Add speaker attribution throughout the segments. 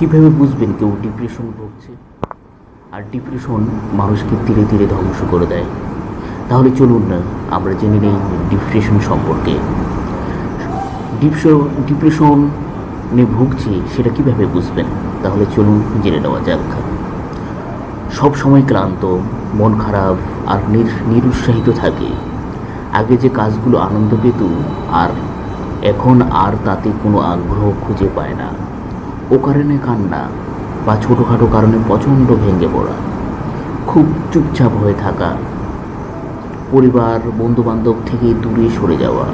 Speaker 1: কীভাবে বুঝবেন কেউ ডিপ্রেশন ভুগছে? আর ডিপ্রেশন মানুষকে ধীরে ধীরে ধ্বংস করে দেয়। তাহলে চলুন না, আমরা জেনে নিই ডিপ্রেশন সম্পর্কে। ডিপ্রেশন ডিপ্রেশনে ভুগছি, সেটা কীভাবে বুঝবেন? তাহলে চলুন জেনে নেওয়া যাক। সব সময় ক্লান্ত, মন খারাপ, আর নির- নিরুৎসাহিত থাকে। আগে যে কাজগুলো আনন্দ পেত, আর এখন আর তাতে কোনো আগ্রহ খুঁজে পায় না। ও কারণে কান্না বা ছোটোখাটো কারণে প্রচণ্ড ভেঙে পড়া, খুব চুপচাপ হয়ে থাকা, পরিবার, বন্ধুবান্ধব থেকে দূরে সরে যাওয়া,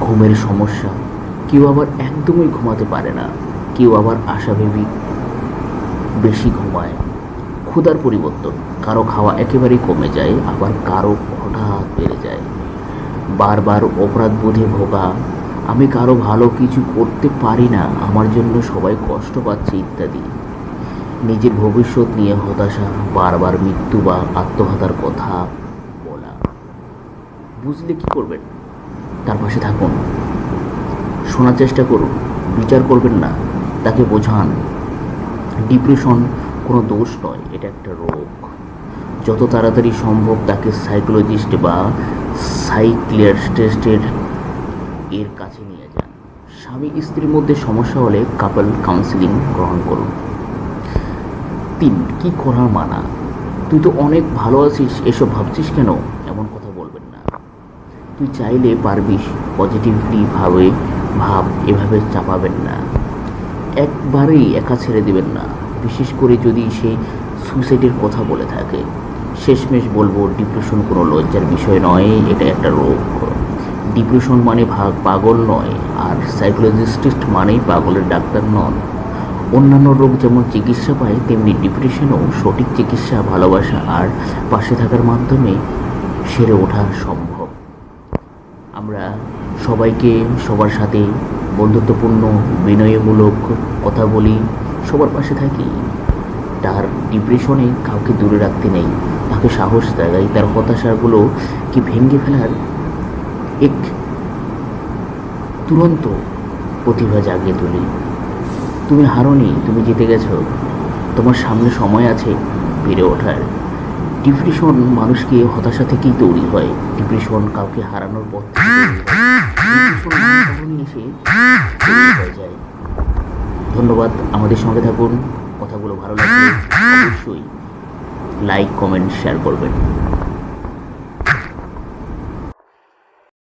Speaker 1: ঘুমের সমস্যা, কেউ আবার একদমই ঘুমাতে পারে না, কেউ আবার আশাভেবী বেশি ঘুমায়। ক্ষুধার পরিবর্তন, কারও খাওয়া একেবারেই কমে যায়, আবার কারও হঠাৎ বেড়ে যায়। বারবার অপরাধ বোধে ভোগা আমি কারও ভালো কিছু করতে পারি না, আমার জন্য সবাই কষ্ট পাচ্ছে ইত্যাদি। নিজের ভবিষ্যৎ নিয়ে হতাশা, বারবার মৃত্যু বা আত্মহত্যার কথা বলা। বুঝলে কি করবেন? তার পাশে থাকুন। শোনার চেষ্টা করুন। বিচার করবেন না, তাকে বোঝান। ডিপ্রেশন কোনো দোষ নয়, এটা একটা রোগ। যত তাড়াতাড়ি সম্ভব তাকে সাইকোলজিস্ট বা সাইক্লিয়াস্টেস্টের এর কাছে নিয়ে যান। স্বামী স্ত্রীর মধ্যে সমস্যা হলে কাপল কাউন্সিলিং গ্রহণ করুন। তিন, কি করার মানা? তুই তো অনেক ভালো আছিস, এসব ভাবছিস কেন? এমন কথা বলবেন না। তুই চাইলে পারবিস পজিটিভলি ভাবে ভাব এভাবে চাপাবেন না। একবারেই একা ছেড়ে দেবেন না। বিশেষ করে যদি সে সুইসাইডের কথা বলে থাকে। শেষমেশ বলব ডিপ্রেশন কোনো লজ্জার বিষয় নয়, এটা একটা রোগ। ডিপ্রেশন মানে ভাগ পাগল নয়, আর সাইকোলজিস্ট মানেই পাগলের ডাক্তার নন। অন্যান্য রোগ যেমন চিকিৎসা পায়, তেমনি ডিপ্রেশনও সঠিক চিকিৎসা, ভালোবাসা আর পাশে থাকার মাধ্যমে সেরে ওঠা সম্ভব। আমরা সবাইকে সবার সাথে বন্ধুত্বপূর্ণ, বিনয়মূলক কথা বলি, সবার পাশে থাকি। তার ডিপ্রেশনে কাউকে দূরে রাখতে নেই। তাকে সাহস দেখাই তার হতাশাগুলো কি ভেঙে ফেলার এক তুরন্ত প্রতিভা জাগিয়ে তুলি। তুমি হারোনি, তুমি জিতে গেছো। তোমার সামনে সময় আছে বেড়ে ওঠার। ডিপ্রেশন মানুষকে হতাশা থেকেই তৈরি হয়। ডিপ্রেশন কাউকে হারানোর পথ এসে হয়ে যায়। ধন্যবাদ আমাদের সঙ্গে থাকুন। কথাগুলো ভালো লাগলে অবশ্যই লাইক, কমেন্ট, শেয়ার করবেন।